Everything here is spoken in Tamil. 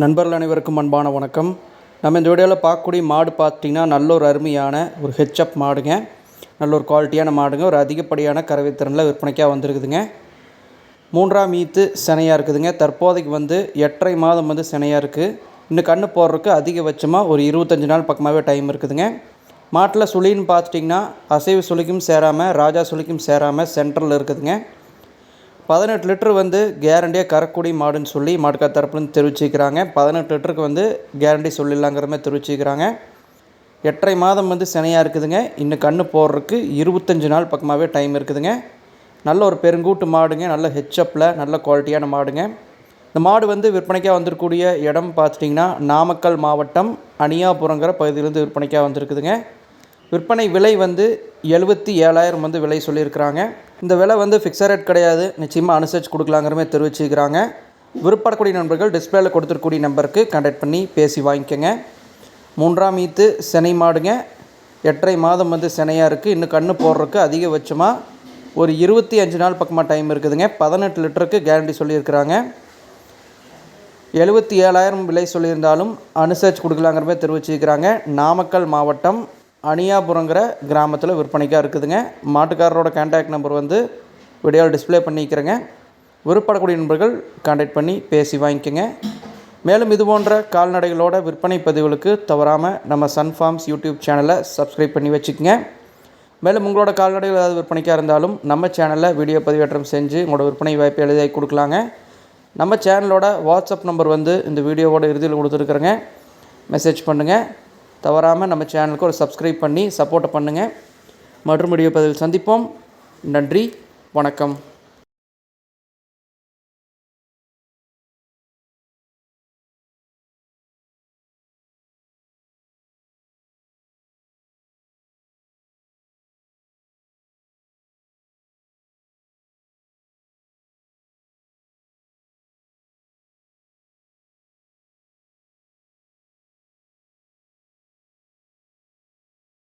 நண்பர்கள் அனைவருக்கும் அன்பான வணக்கம். நம்ம இந்த வீடியோவில் பார்க்கக்கூடிய மாடு பார்த்திங்கன்னா நல்ல ஒரு அருமையான ஒரு ஹெச்அப் மாடுங்க. நல்ல ஒரு குவாலிட்டியான மாடுங்க. ஒரு அதிகப்படியான கறவைத்திறனில் விற்பனைக்காக வந்திருக்குதுங்க. மூன்றாம் ஈத்து சினையாக இருக்குதுங்க. தற்போதைக்கு வந்து எட்டரை மாதம் வந்து சினையாக இருக்குது இன்னும் கண்ணு போடுறதுக்கு அதிகபட்சமாக ஒரு இருபத்தஞ்சி நாள் பக்கமாகவே டைம் இருக்குதுங்க. மாட்டில் சுழின்னு பார்த்துட்டிங்கன்னா அசைவு சுழிக்கும் சேராமல் ராஜா சுழிக்கும் சேராமல் சென்டரில் இருக்குதுங்க. பதினெட்டு லிட்டர் வந்து கேரண்டியாக கரக்குடி மாடுன்னு சொல்லி மாட்டுக்கார் தரப்புலேருந்து தெரிவிச்சிக்கிறாங்க பதினெட்டு லிட்டருக்கு வந்து கேரண்டி சொல்லிடலாங்கிற மாதிரி தெரிவிச்சிக்கிறாங்க எட்டரை மாதம் வந்து சினையாக இருக்குதுங்க. இன்னும் கன்று போடுறதுக்கு இருபத்தஞ்சி நாள் பக்கமாகவே டைம் இருக்குதுங்க. நல்ல ஒரு பெருங்கூட்டு மாடுங்க. நல்ல ஹெச்அப்பில் நல்ல குவாலிட்டியான மாடுங்க. இந்த மாடு வந்து விற்பனைக்காக வந்திருக்கக்கூடிய இடம் பார்த்துட்டிங்கன்னா நாமக்கல் மாவட்டம் அணியாபுரங்கிற பகுதியிலேருந்து விற்பனைக்காக வந்திருக்குதுங்க. விற்பனை விலை வந்து எழுபத்தி ஏழாயிரம் வந்து விலை சொல்லியிருக்கிறாங்க. இந்த விலை வந்து ஃபிக்ஸட் ரேட் கிடையாது. நிச்சயமாக அனுசரித்து கொடுக்கலாங்கிற மாதிரி தெரிவிச்சுக்கிறாங்க விருப்பப்படக்கூடிய நண்பர்கள் டிஸ்பிளேல கொடுத்துருக்கூடிய நம்பருக்கு கான்டாக்ட் பண்ணி பேசி வாங்கிக்கோங்க. மூன்றாம் ஈத்து சினை மாடுங்க. எட்டரை மாதம் வந்து சினையாக இருக்குது இன்னும் கன்று போடுறதுக்கு அதிகபட்சமாக ஒரு இருபத்தி அஞ்சு நாள் பக்கமாக டைம் இருக்குதுங்க. பதினெட்டு லிட்டருக்கு கேரண்டி சொல்லியிருக்கிறாங்க. எழுபத்தி ஏழாயிரம் விலை சொல்லியிருந்தாலும் அனுசரித்து கொடுக்கலாங்கிற மாதிரி தெரிவிச்சிருக்கிறாங்க. நாமக்கல் மாவட்டம் அணியாபுரங்கிற கிராமத்தில் விற்பனைக்காக இருக்குதுங்க. மாட்டுக்காரரோட கான்டாக்ட் நம்பர் வந்து வீடியோவில் டிஸ்ப்ளே பண்ணிக்கிறேங்க. விருப்பப்படக்கூடிய நண்பர்கள் கான்டாக்ட் பண்ணி பேசி வாங்கிக்கோங்க. மேலும் இது போன்ற கால்நடைகளோட விற்பனை பதிவுகளுக்கு தவறாமல் நம்ம சன் ஃபார்ம்ஸ் யூடியூப் சேனலை சப்ஸ்கிரைப் பண்ணி வச்சுக்கோங்க. மேலும் உங்களோட கால்நடைகள் ஏதாவது விற்பனைக்காக இருந்தாலும் நம்ம சேனலில் வீடியோ பதிவேற்றம் செஞ்சு உங்களோட விற்பனை வாய்ப்பை எழுதி கொடுக்கலாங்க. நம்ம சேனலோட வாட்ஸ்அப் நம்பர் வந்து இந்த வீடியோவோட இறுதியில் கொடுத்துருக்குறேங்க. மெசேஜ் பண்ணுங்கள் தவறாமல் நம்ம சேனலுக்கு ஒரு சப்ஸ்கிரைப் பண்ணி சப்போர்ட்டை பண்ணுங்கள் மற்றும் முடிவு பதிவில் சந்திப்போம். நன்றி. வணக்கம்.